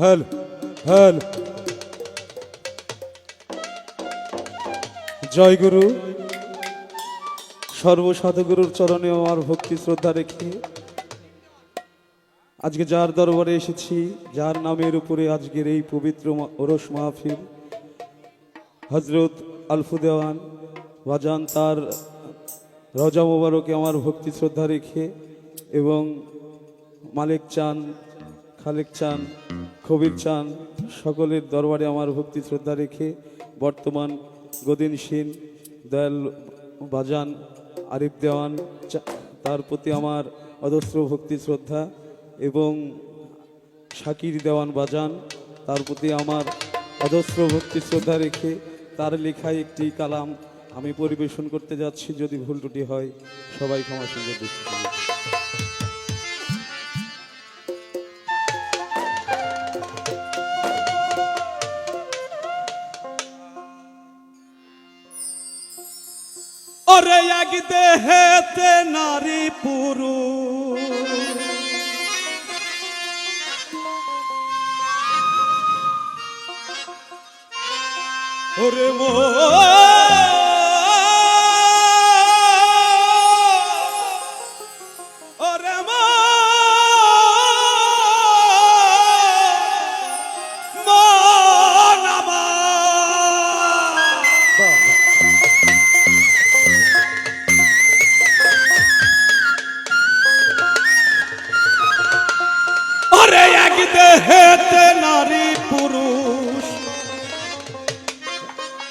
হ্যাল হ্যাল জয় গুরু। সর্বসাধুগুরুর চরণে আমার ভক্তি শ্রদ্ধা রেখে আজকে যার দরবারে এসেছি, যার নামের উপরে আজকের এই পবিত্র ওরস মাহফিল হজরত আলফু দেওয়ান বাজান তার রজা মোবারকে আমার ভক্তি শ্রদ্ধা রেখে এবং মালিক চান, খালেক চান কবির চান, সকলের দরবারে আমার ভক্তি শ্রদ্ধা রেখে বর্তমান গদিন সিন দয়াল বাজান আরিফ দেওয়ান তার প্রতি আমার অজস্র ভক্তি শ্রদ্ধা এবং শাকির দেওয়ান বাজান, তার প্রতি আমার অজস্র ভক্তি শ্রদ্ধা রেখে তার লেখা একটি কালাম আমি পরিবেশন করতে যাচ্ছি। যদি ভুল ত্রুটি হয়, সবাই ক্ষমা সুন্দর দৃষ্টি ওরে এক দেহেতে নারী পুরু ওরে মো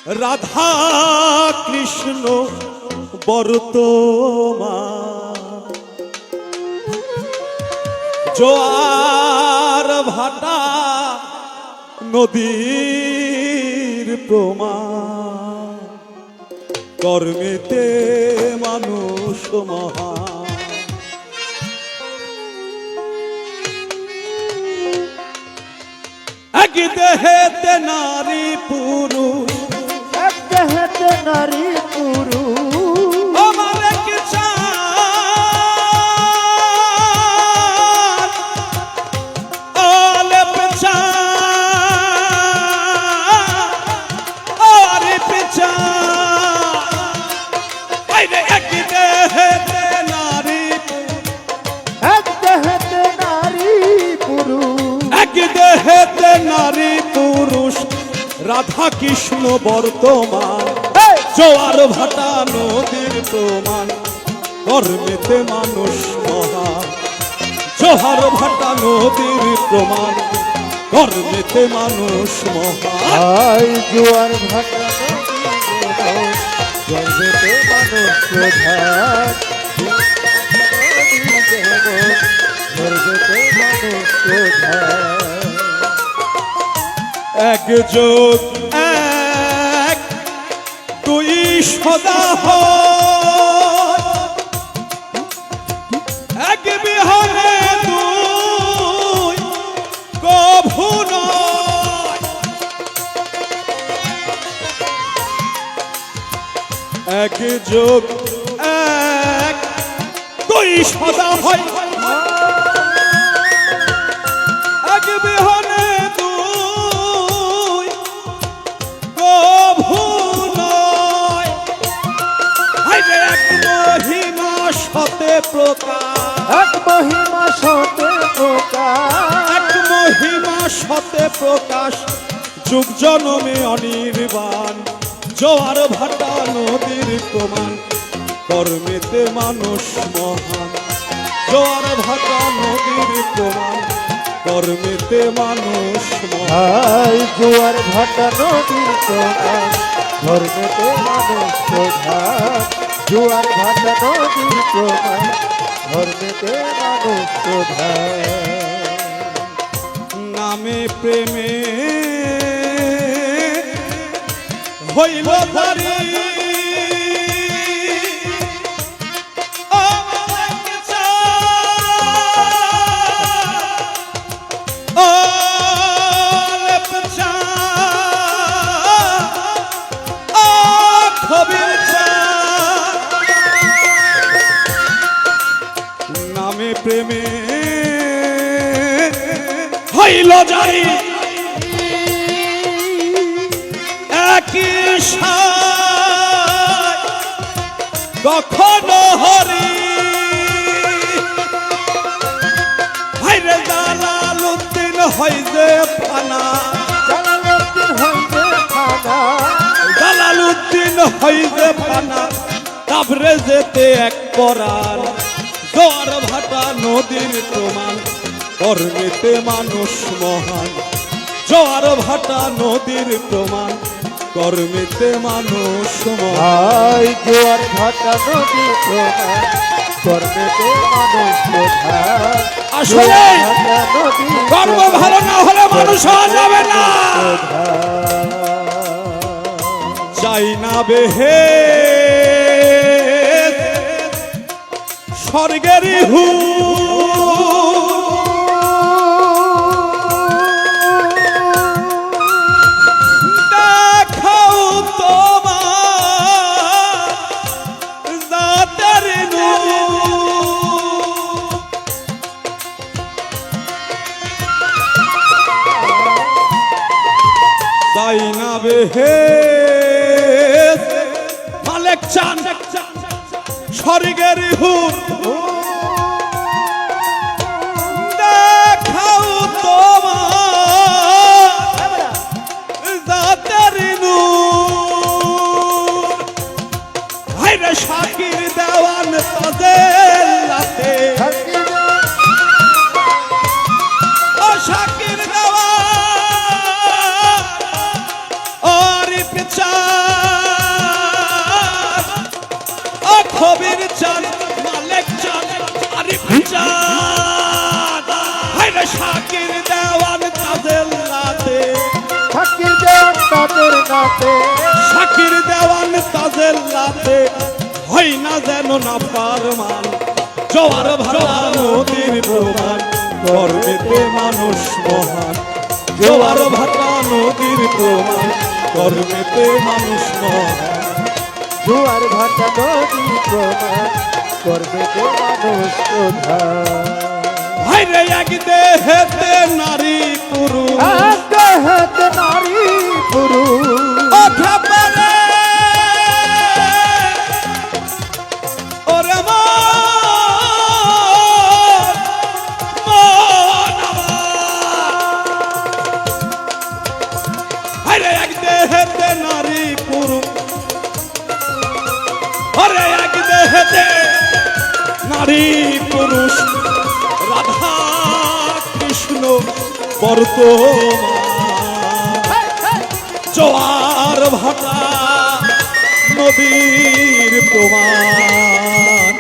রাধা কৃষ্ণ বর্তমা জোয়ার ভাটা নদীর প্রমা কর্মেতে মানুষ মহান। এক দেহেতে নারী পুরুষ। দেহেতে নারী এক দেহেতে নারী পুরুষ। রাধা কৃষ্ণ বর্তমান! জোয়ার ভাটা নদীর প্রমাণ কর্মেতে মানুষ মহা জোহার ভাটা নদীর প্রমাণ কর্মেতে মানুষ মহা জোয়ার ভাটা জন্মেতে মানুষ প্রধান জন্মেতে মানুষ প্রধান এক যোগ এক তুই সদা। এক বিহারে। এক যোগ এক তুই সদা হয় এক বিহনে প্রকাশ। যুগ জনমে অনির্বাণ, জোয়ার ভাটা নদীর প্রমাণ, কর্মেতে মানুষ মহান। জোয়ার ভাটা নদীর প্রমাণ, কর্মেতে মানুষ মহান। জোয়ার ভাটা নদীর প্রধান ধর্মেতে মানুষ প্রধান। জোয়ার ভাটা নদীর প্রধান ধর্মেতে মানুষ প্রধান। নামে প্রেমে হইল তারি যা হরি একই কখনো হরি। হাইরে উদ্দিন হয় যে ফানা। জালালউদ্দিন হইবে খানা দালাল উদ্দিন হয় যে ফানা। তারপরে যেতে এক পরাণ। জোয়ার ভাটা নদীর প্রমাণ। কর্মেতে মানুষ মহান। জোয়ার ভাটা নদীর প্রমাণ কর্মেতে মানুষ মহান। জোয়ার ভাটা নদী প্রধান কর্মেতে মানুষ প্রধান আসলে কর্ম ভালো না হলে মানুষ হওয়া যাবে না। চাই না বেহে স্বর্গেরই হু তাই না বেহে চান। স্বর্গের হুর শাকির দেওয়ান তাদের লাতে থাকির দেন তাদের নাতে। শাকির দেওয়ান তাদের লাতে হয় না যেন না পারমান জোয়ার ভালা নদীর প্রমাণ কর্মেতে মানুষ মহান। জোয়ার ভাটা নদীর প্রমাণ কর্মেতে মানুষ মহান। জোয়ার ভাটা নদী প্রধান কর্মেতে মানুষ প্রধান। হাইরে এক দেহেতে নারী পুরুষ। আগে হাতে নারী পুরুষ। কৃষ্ণ বর্তমান জোয়ার ভাটা নদীর প্রমাণ।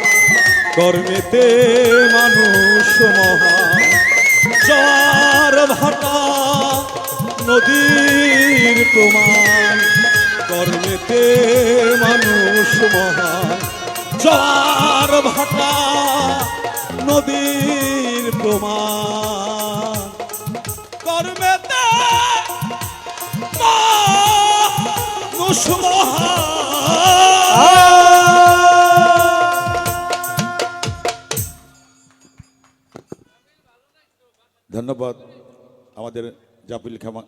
কর্মেতে মানুষ মহান। জোয়ার ভাটা নদীর প্রমাণ। কর্মেতে মানুষ মহান। জোয়ার ভাটা নদীর প্রমাণ। ধন্যবাদ। আমাদের জাপিল খামা